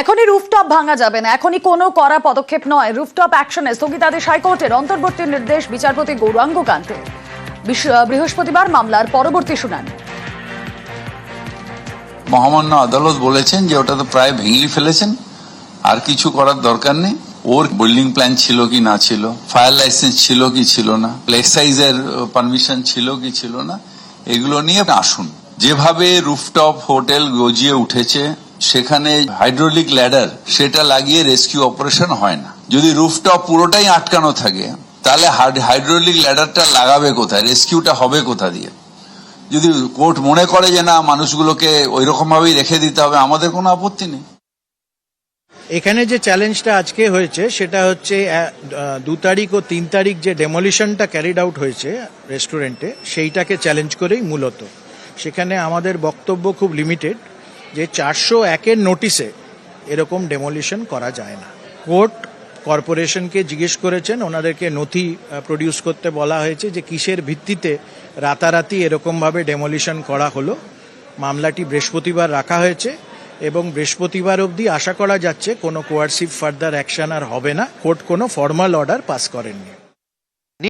এখনই রুফটপ ভাঙা যাবে না। এখনই কোনো করা পদক্ষেপ নয়। রুফটপ অ্যাকশনে স্থগিতাদেশ হাইকোর্টের অন্তর্বর্তী নির্দেশ বিচারপতি গৌরাঙ্গ কান্তের বৃহস্পতিবার মামলার পরবর্তী শুনানি। মহামান্য আদালত বলেছেন যে ওটা তো প্রায় ভেঙেই ফেলেছেন। আর কিছু করার দরকার নেই। ওর বিল্ডিং প্ল্যান ছিল কি না ছিল? ফায়ার লাইসেন্স ছিল কি ছিল না? এক্সাইজের পারমিশন ছিল কি ছিল না? এগুলো নিয়ে আসুন। যেভাবে রুফটপ হোটেল গজিয়ে উঠেছে সেখানে হাইড্রোলিক ল্যাডার, সেটা লাগিয়ে রেস্কিউ অপারেশন হয় না। যদি রুফটপ পুরোটাই আটকানো থাকে, তাহলে হাইড্রোলিক ল্যাডারটা লাগাবে কোথায়? রেস্কিউটা হবে কোথা দিয়ে? যদি কোর্ট মনে করে যে না, মানুষগুলোকে ওই রকম ভাবেই রেখে দিতে হবে, আমাদের কোনো আপত্তি নেই। এখানে যে চ্যালেঞ্জটা আজকে হয়েছে, সেটা হচ্ছে দু তারিখ ও তিন তারিখ যে ডেমলিশনটা ক্যারিড আউট হয়েছে রেস্টুরেন্টে সেইটাকে চ্যালেঞ্জ করেই মূলত। সেখানে আমাদের বক্তব্য খুব লিমিটেড যে চারশো একের নোটিশে এরকম ডেমোলিশন করা যায় না। কোর্ট কর্পোরেশনকে জিজ্ঞেস করেছেন, ওনাদেরকে নথি প্রডিউস করতে বলা হয়েছে যে কিসের ভিত্তিতে রাতারাতি এরকমভাবে ডেমোলিশন করা হলো। মামলাটি বৃহস্পতিবার রাখা হয়েছে এবং বৃহস্পতিবার অবধি আশা করা যাচ্ছে কোনো কোয়ার্সিভ ফার্দার অ্যাকশন আর হবে না। কোর্ট কোনো ফর্মাল অর্ডার পাস করেননি।